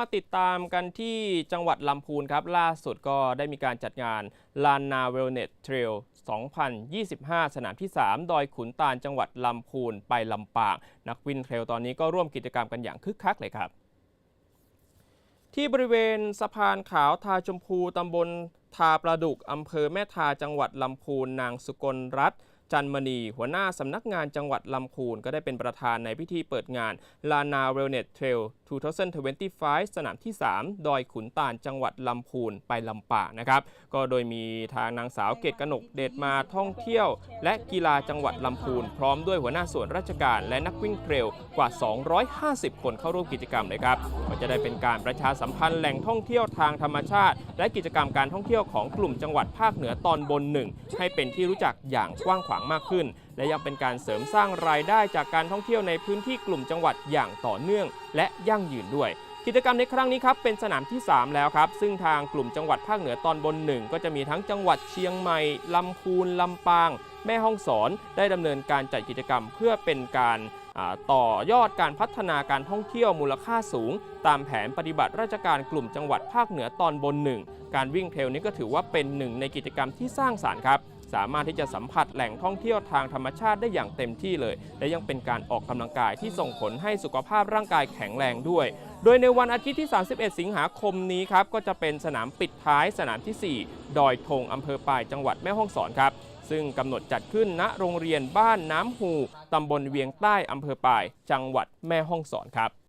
มาติดตามกันที่จังหวัดลำพูนครับ ล่าสุดก็ได้มีการจัดงานลานนาเวลเนตเทรล2025 สนามที่ 3 ดอยขุนตาลจังหวัดลำพูนไปลำปาง นักวินเทรลตอนนี้ก็ร่วมกิจกรรมกันอย่างคึกคักเลยครับ ที่บริเวณสะพานขาวทาชมพูตำบลทาประดุกอำเภอแม่ทาจังหวัดลำพูนนางสุกลรัตน์ จันมณี หัวหน้าสำนักงานจังหวัดลำพูน ก็ได้เป็นประธานในพิธีเปิดงานลานาเวลเนตเทรล2025 สนามที่ 3 ดอยขุนตาลจังหวัดลำพูนไปลำปางนะครับ ก็โดยมีทางนางสาวเกตกนกเดชมาท่องเที่ยว และกีฬาจังหวัดลำพูน พร้อมด้วยหัวหน้าส่วนราชการ และนักวิ่งเทรลกว่า 250 คนเข้าร่วมกิจกรรมเลยครับก็จะได้เป็นการประชาสัมพันธ์แหล่งท่องเที่ยวทางธรรมชาติ และกิจกรรมการท่องเที่ยวของกลุ่มจังหวัดภาคเหนือตอนบนหนึ่งให้เป็นที่รู้จักอย่างกว้างขวางมากขึ้น และยังเป็นการเสริมสร้างรายได้จากการท่องเที่ยวในพื้นที่กลุ่มจังหวัดอย่างต่อเนื่อง และยั่งยืนด้วย กิจกรรมในครั้งนี้ครับเป็นสนามที่ 3 แล้วครับ ซึ่งทางกลุ่มจังหวัดภาคเหนือตอนบนหนึ่งก็จะมีทั้งจังหวัดเชียงใหม่ลำพูนลำปาง แม่ฮ่องสอนได้ดำเนินการจัดกิจกรรมเพื่อเป็นการต่อยอดการพัฒนาการท่องเที่ยวมูลค่าสูง ตามแผนปฏิบัติราชการกลุ่มจังหวัดภาคเหนือตอนบนหนึ่งการวิ่งเทรลนี้ก็ถือว่าเป็นหนึ่งในกิจกรรมที่สร้างสารรค์ครับ สามารถที่จะสัมผัสแหล่งท่องเที่ยวทางธรรมชาติได้อย่างเต็มที่เลย และยังเป็นการออกกำลังกายที่ส่งผลให้สุขภาพร่างกายแข็งแรงด้วย โดยในวันอาทิตย์ที่ 31 สิงหาคมนี้ครับก็จะเป็นสนามปิดท้ายสนามทีสี่4 ดอยธงอำเภอปายจังหวัดแม่ฮ่องสอนครับซึ่งกำหนดจัดขึ้นณโรงเรียนบ้านน้ำหูตำบลเวียงใต้อำเภอปาย จังหวัดแม่ฮ่องสอนครับ